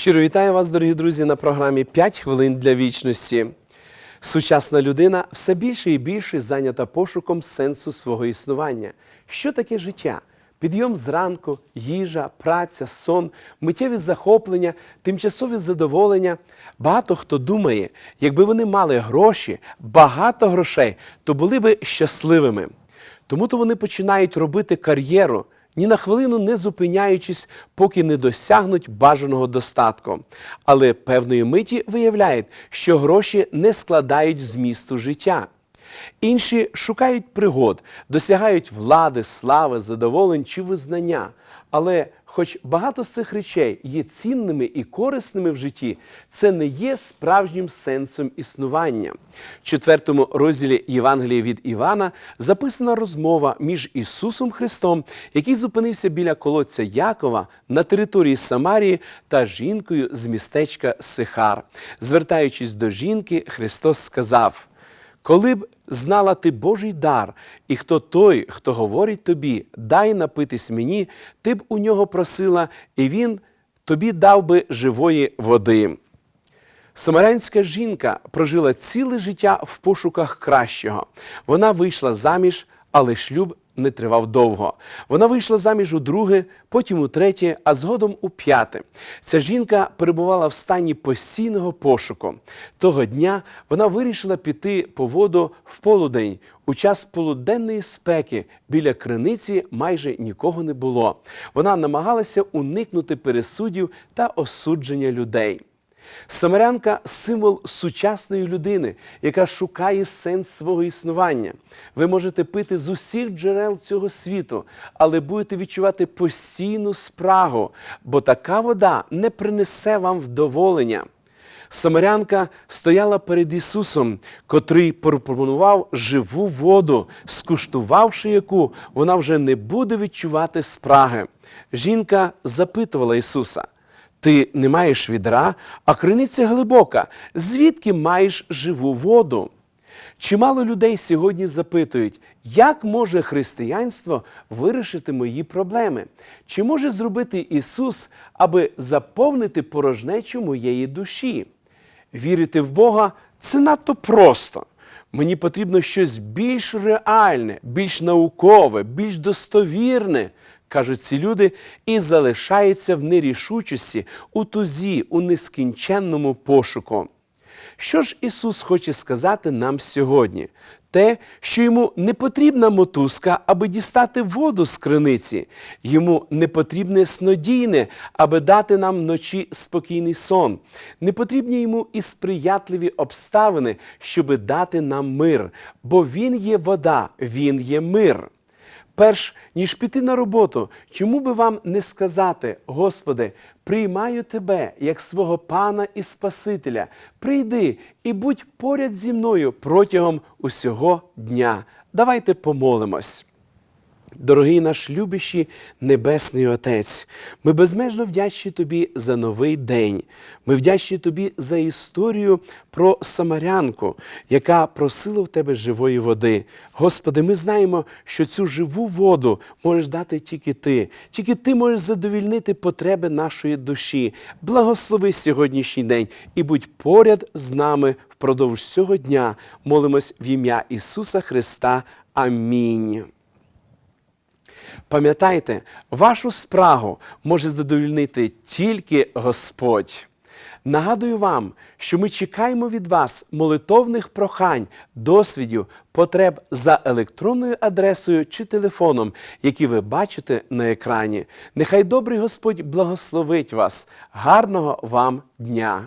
Щиро вітаю вас, дорогі друзі, на програмі «5 хвилин для вічності. Сучасна людина все більше і більше зайнята пошуком сенсу свого існування. Що таке життя? Підйом зранку, їжа, праця, сон, миттєві захоплення, тимчасові задоволення. Багато хто думає, якби вони мали гроші, багато грошей, то були би щасливими. Тому то вони починають робити кар'єру, ні на хвилину не зупиняючись, поки не досягнуть бажаного достатку. Але певної миті виявляють, що гроші не складають змісту життя. Інші шукають пригод, досягають влади, слави, задоволень чи визнання. Але, хоч багато з цих речей є цінними і корисними в житті, це не є справжнім сенсом існування. В четвертому розділі Євангелія від Івана записана розмова між Ісусом Христом, який зупинився біля колодця Якова на території Самарії та жінкою з містечка Сихар. Звертаючись до жінки, Христос сказав. Коли б знала ти Божий дар, і хто той, хто говорить тобі, дай напитись мені, ти б у нього просила, і він тобі дав би живої води. Самарянська жінка прожила ціле життя в пошуках кращого. Вона вийшла заміж, але шлюб не тривав довго. Вона вийшла заміж у друге, потім у третє, а згодом у п'яте. Ця жінка перебувала в стані постійного пошуку. Того дня вона вирішила піти по воду в полудень. У час полуденної спеки біля криниці майже нікого не було. Вона намагалася уникнути пересудів та осудження людей. Самарянка символ сучасної людини, яка шукає сенс свого існування. Ви можете пити з усіх джерел цього світу, але будете відчувати постійну спрагу, бо така вода не принесе вам вдоволення. Самарянка стояла перед Ісусом, котрий пропонував живу воду, скуштувавши яку, вона вже не буде відчувати спраги. Жінка запитувала Ісуса. Ти не маєш відра, а криниця глибока. Звідки маєш живу воду? Чимало людей сьогодні запитують, як може християнство вирішити мої проблеми? Чи може зробити Ісус, аби заповнити порожнечу моєї душі? Вірити в Бога це надто просто. Мені потрібно щось більш реальне, більш наукове, більш достовірне кажуть ці люди, і залишаються в нерішучості, у тузі, у нескінченному пошуку. Що ж Ісус хоче сказати нам сьогодні? Те, що йому не потрібна мотузка, аби дістати воду з криниці, йому не потрібне снодійне, аби дати нам вночі спокійний сон. Не потрібні йому і сприятливі обставини, щоби дати нам мир, бо Він є вода, Він є мир. Перш ніж піти на роботу, чому би вам не сказати, Господи, приймаю Тебе як свого Пана і Спасителя. Прийди і будь поряд зі мною протягом усього дня. Давайте помолимось. Дорогий наш любящий Небесний Отець, ми безмежно вдячні Тобі за новий день. Ми вдячні Тобі за історію про Самарянку, яка просила в Тебе живої води. Господи, ми знаємо, що цю живу воду можеш дати тільки Ти. Тільки Ти можеш задовільнити потреби нашої душі. Благослови сьогоднішній день і будь поряд з нами впродовж цього дня. Молимось в ім'я Ісуса Христа. Амінь. Пам'ятайте, вашу спрагу може задовольнити тільки Господь. Нагадую вам, що ми чекаємо від вас молитовних прохань, досвідів, потреб за електронною адресою чи телефоном, які ви бачите на екрані. Нехай добрий Господь благословить вас. Гарного вам дня!